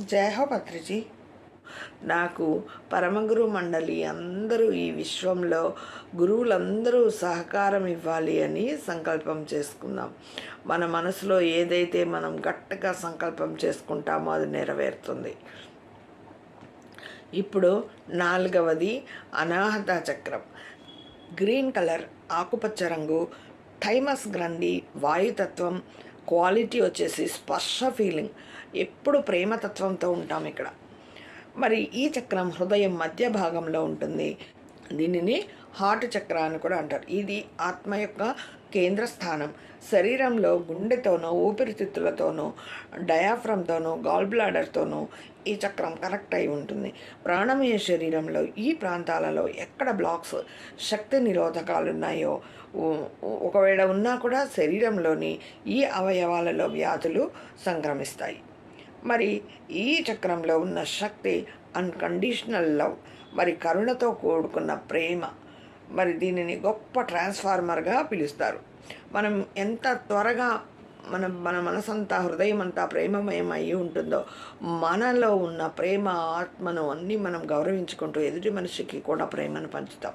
జయ హో పత్రిజీ నాకు పరమగురు మండలి అందరూ ఈ విశ్వంలో గురువులందరూ సహకారం ఇవ్వాలి అని సంకల్పం చేసుకుందాం మన మనసులో ఏదైతే మనం గట్టిగా సంకల్పం చేసుకుంటామో అది నెరవేరుతుంది. ఇప్పుడు నాలుగవది అనాహత చక్రం. గ్రీన్ కలర్ ఆకుపచ్చ రంగు థైమస్ గ్రంథి వాయుతత్వం క్వాలిటీ వచ్చేసి స్పర్శ ఫీలింగ్. ఎప్పుడు ప్రేమతత్వంతో ఉంటాం ఇక్కడ. మరి ఈ చక్రం హృదయం మధ్య భాగంలో ఉంటుంది. దీనిని హార్ట్ చక్ర అని కూడా అంటారు. ఇది ఆత్మ యొక్క కేంద్ర స్థానం శరీరంలో గుండెతోనో ఊపిరితిత్తులతోనో డయాఫ్రమ్తోనో గాల్ బ్లాడర్తోనో ఈ చక్రం కనెక్ట్ అయి ఉంటుంది. ప్రాణమయ శరీరంలో ఈ ప్రాంతాలలో ఎక్కడ బ్లాక్స్ శక్తి నిరోధకాలు ఉన్నాయో ఒకవేళ ఉన్నా కూడా శరీరంలోని ఈ అవయవాలలో వ్యాధులు సంక్రమిస్తాయి. మరి ఈ చక్రంలో ఉన్న శక్తి అన్కండిషనల్ లవ్ మరి కరుణతో కూడుకున్న ప్రేమ మరి దీనిని గొప్ప ట్రాన్స్ఫార్మర్గా పిలుస్తారు. మనం ఎంత త్వరగా మన మన మనసంతా హృదయం అంతా ప్రేమమయం అయి ఉంటుందో మనలో ఉన్న ప్రేమ ఆత్మను అన్నీ మనం గౌరవించుకుంటూ ఎదుటి మనిషికి కూడా ప్రేమను పంచుతాం.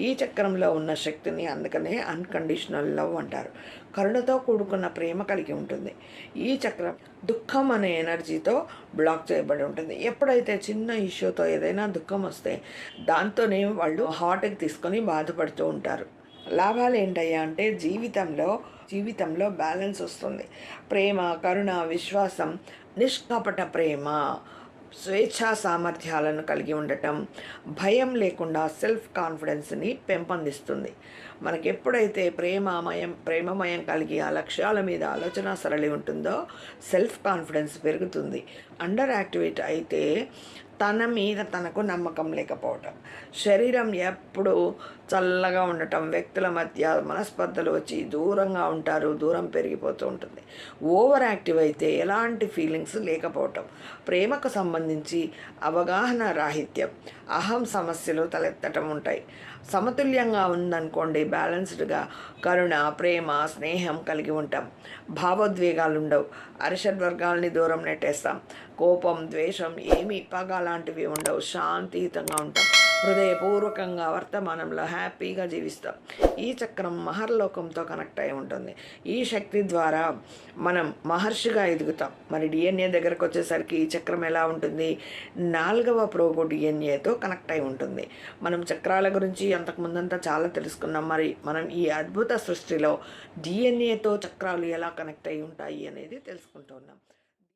ఈ చక్రంలో ఉన్న శక్తిని అందుకనే అన్కండిషనల్ లవ్ అంటారు. కరుణతో కూడుకున్న ప్రేమ కలిగి ఉంటుంది. ఈ చక్రం దుఃఖం అనే ఎనర్జీతో బ్లాక్ చేయబడి ఉంటుంది. ఎప్పుడైతే చిన్న ఇష్యూతో ఏదైనా దుఃఖం వస్తే దాంతోనే వాళ్ళు హార్ట్కి తీసుకొని బాధపడుతూ ఉంటారు. లాభాలు ఏంటయ్యా అంటే జీవితంలో జీవితంలో బ్యాలెన్స్ వస్తుంది. ప్రేమ కరుణ విశ్వాసం నిష్కపట ప్రేమ స్వేచ్ఛా సామర్థ్యాలను కలిగి ఉండటం భయం లేకుండా సెల్ఫ్ కాన్ఫిడెన్స్ని పెంపొందిస్తుంది. మనకి ఎప్పుడైతే ప్రేమమయం ప్రేమమయం కలిగి ఆ లక్ష్యాల మీద ఆలోచన సరళి ఉంటుందో సెల్ఫ్ కాన్ఫిడెన్స్ పెరుగుతుంది. అండర్ యాక్టివేట్ అయితే తన మీద తనకు నమ్మకం లేకపోవటం. శరీరం ఎప్పుడు చల్లగా ఉండటం వ్యక్తుల మధ్య మనస్పర్ధలు వచ్చి దూరంగా ఉంటారు దూరం పెరిగిపోతూ ఉంటుంది. ఓవర్ యాక్టివ్ అయితే ఎలాంటి ఫీలింగ్స్ లేకపోవటం. ప్రేమకు సంబంధించి అవగాహన రాహిత్యం అహం సమస్యలు తలెత్తటం ఉంటాయి. సమతుల్యంగా ఉందనుకోండి బ్యాలెన్స్డ్గా కరుణ ప్రేమ స్నేహం కలిగి ఉంటాం. భావోద్వేగాలు ఉండవు అరిషడ్ వర్గాల్ని దూరం నెట్టేస్తాం. కోపం ద్వేషం ఏమి పగ అలాంటివి ఉండవు. శాంతియుతంగా ఉంటాం. హృదయపూర్వకంగా వర్తమానంలో హ్యాపీగా జీవిస్తాం. ఈ చక్రం మహర్లోకంతో కనెక్ట్ అయి ఉంటుంది. ఈ శక్తి ద్వారా మనం మహర్షిగా ఎదుగుతాం. మరి డిఎన్ఏ దగ్గరకు వచ్చేసరికి ఈ చక్రం ఎలా ఉంటుంది? నాలుగవ ప్రోగు డిఎన్ఏతో కనెక్ట్ అయి ఉంటుంది. మనం చక్రాల గురించి అంతకు ముందంతా చాలా తెలుసుకున్నాం. మరి మనం ఈ అద్భుత సృష్టిలో డిఎన్ఏతో చక్రాలు ఎలా కనెక్ట్ అయి ఉంటాయి అనేది తెలుసుకుంటున్నాం